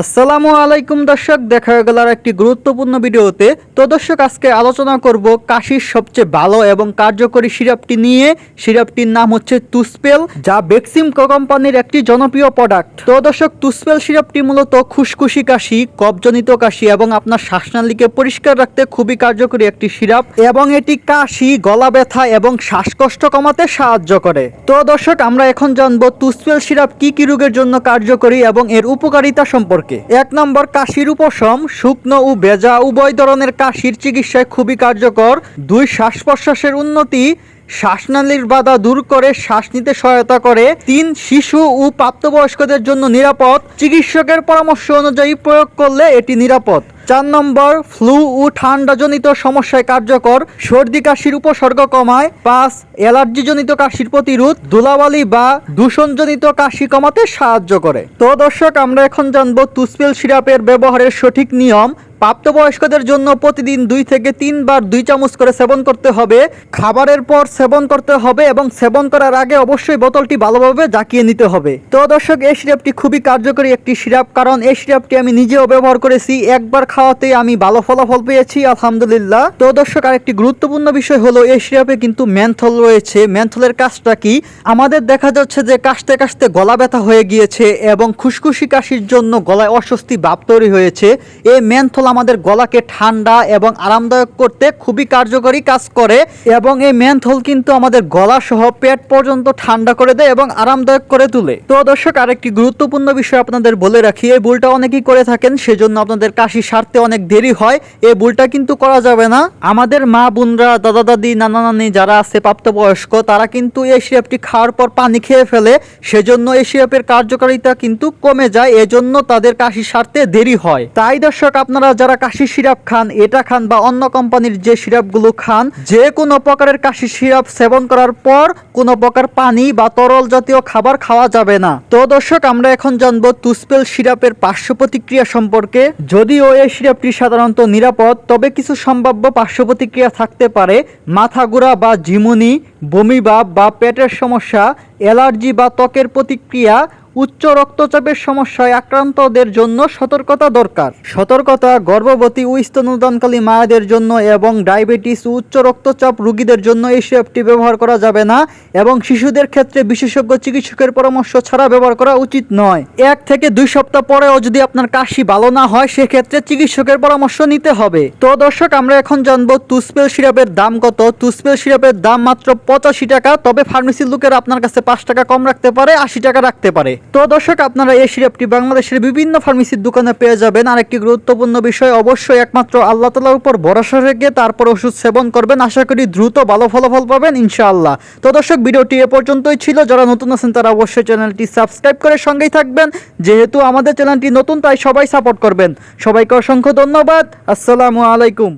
আসসালামু আলাইকুম দর্শক, দেখা হয়ে গেল একটি গুরুত্বপূর্ণ ভিডিওতে। তো দর্শক, আজকে আলোচনা করব কাশির সবচেয়ে ভালো এবং কার্যকরী সিরাপটি নিয়ে। সিরাপটির নাম হচ্ছে তুসপেল, যা বেক্সিম কোম্পানির একটি জনপ্রিয় প্রোডাক্ট তো দর্শক, তুসপেল সিরাপটি মূলত খুশখুশি কাশি কবজনিত কাশি এবং আপনার শ্বাসনালীকে পরিষ্কার রাখতে খুবই কার্যকরী একটি সিরাপ এবং এটি কাশি, গলা ব্যথা এবং শ্বাসকষ্ট কমাতে সাহায্য করে। তো দর্শক, আমরা এখন জানব তুসপেল সিরাপ কি কি রোগের জন্য কার্যকরী এবং এর উপকারিতা সম্পর্কে। এক নম্বর, কাশির উপশম, শুকনো ও বেজা উভয় ধরনের কাশির চিকিৎসায় খুবই কার্যকর। দুই শ্বাস প্রশ্বাসের উন্নতি। শ্বাসনালীর বাধা দূর করে শ্বাস নিতে সহায়তা করে তিন শিশু ও প্রাপ্তবয়স্কদের জন্য নিরাপদ। চিকিৎসকের পরামর্শ অনুযায়ী প্রয়োগ করলে এটি নিরাপদ। চার নম্বর, ফ্লু ও ঠান্ডাজনিত সমস্যায় কার্যকর। সর্দি, কাশির উপসর্গ কমায়। পাঁচ, অ্যালার্জিজনিত কাশির প্রতিরোধ। ধুলাবালি বা দূষণজনিত কাশি কমাতে সাহায্য করে। তো দর্শক, আমরা এখন জানব তুসপেল সিরাপের ব্যবহারের সঠিক নিয়ম। প্রাপ্তবয়স্কদের জন্য প্রতিদিন দুই থেকে তিনবার দুই চামচ করে সেবন করতে হবে। খাবারের পর সেবন করতে হবে এবং সেবন করার আগে অবশ্যই বোতলটি ভালোভাবে জাকিয়ে নিতে হবে। তো দর্শক, এই সিরাপটি খুবই কার্যকরী একটি সিরাপ কারণ এই সিরাপটি আমি নিজেও ব্যবহার করেছি। একবার খাওয়াতে আমি ভালো ফলাফল পেয়েছি, আলহামদুলিল্লাহ। তো দর্শক, আরেকটি গুরুত্বপূর্ণ বিষয় হলো, এই সিরাপে কিন্তু ম্যানথল রয়েছে। ম্যানথলের কাজটা কি? আমাদের দেখা যাচ্ছে যে কাশতে কাশতে গলা ব্যথা হয়ে গিয়েছে এবং খুশখুশি কাশির জন্য গলায় অস্বস্তি ভাব তৈরি হয়েছে। এই ম্যানথল আমাদের গলাকে ঠান্ডা এবং আরামদায়ক করতে খুবই কার্যকরী কাজ করে এবং এই ম্যানথল কিন্তু আমাদের গলা সহ পেট পর্যন্ত ঠান্ডা করে দেয় এবং আরামদায়ক করে তোলে। তো দর্শক, আরেকটি গুরুত্বপূর্ণ বিষয় আপনাদের বলে রাখি, এই ভুলটা অনেকেই করে থাকেন, সেজন্য আপনাদের কাশি সারতে অনেক দেরি হয়। এই ভুলটা কিন্তু করা যাবে না। আমাদের মা, বোনরা, দাদা, দাদি, নানা, নানি যারা আছে প্রাপ্তবয়স্ক, তারা কিন্তু এই সিরাপটি খাওয়ার পর পানি খেয়ে ফেলে, সেজন্য এই সিরাপের কার্যকারিতা কিন্তু কমে যায়, এজন্য তাদের কাশি সারতে দেরি হয়। তাই দর্শক, আপনারা যারা কাশি সিরাপ খান, এটা খান বা অন্য কোম্পানির যে সিরাপগুলো খান যে কোনো প্রকারের কাশি সিরাপ সেবন করার পর কোনো প্রকার পানি বা তরল জাতীয় খাবার খাওয়া যাবে না। তো দর্শক, আমরা এখন জানব তুসপেল সিরাপের পার্শ্ব প্রতিক্রিয়া সম্পর্কে। যদিও এই সিরাপটি সাধারণত নিরাপদ, তবে কিছু সম্ভাব্য পার্শ্ব প্রতিক্রিয়া থাকতে পারে। মাথা ঘোরা বা ঝিমুনি বমিভাব বা পেটের সমস্যা, অ্যালার্জি বা ত্বকের প্রতিক্রিয়া উচ্চ রক্তচাপের সমস্যায় আক্রান্তদের জন্য সতর্কতা দরকার। সতর্কতা, গর্ভবতী ও স্তনদানকালী মায়েদের জন্য এবং ডায়াবেটিস ও উচ্চ রক্তচাপ রোগীদের জন্য এই সিরাপটি ব্যবহার করা যাবে না এবং শিশুদের ক্ষেত্রে বিশেষজ্ঞ চিকিৎসকের পরামর্শ ছাড়া ব্যবহার করা উচিত নয়। এক থেকে দুই সপ্তাহ পরেও যদি আপনার কাশি ভালো না হয়, সেক্ষেত্রে চিকিৎসকের পরামর্শ নিতে হবে। তো দর্শক, আমরা এখন জানব তুসপেল সিরাপের দাম কত। তুসপেল সিরাপের দাম মাত্র পঁচাশি টাকা, তবে ফার্মেসির লোকের আপনার কাছে পাঁচ টাকা কম রাখতে পারে, আশি টাকা রাখতে পারে। তো দর্শক, আপনারা এই সিরাপটি বাংলাদেশের বিভিন্ন ফার্মেসির দোকানে পেয়ে যাবেন। আর একটি গুরুত্বপূর্ণ বিষয়, অবশ্যই একমাত্র আল্লাহ তালার উপর ভরসা রেখে তারপর ওষুধ সেবন করবেন। আশা করি দ্রুত ভালো ফলাফল পাবেন, ইনশাআল্লাহ। তো দর্শক, ভিডিওটি এ পর্যন্তই ছিল। যারা নতুন আছেন, তারা অবশ্যই চ্যানেলটি সাবস্ক্রাইব করে সঙ্গেই থাকবেন। যেহেতু আমাদের চ্যানেলটি নতুন, তাই সবাই সাপোর্ট করবেন। সবাইকে অসংখ্য ধন্যবাদ। আসসালামু আলাইকুম।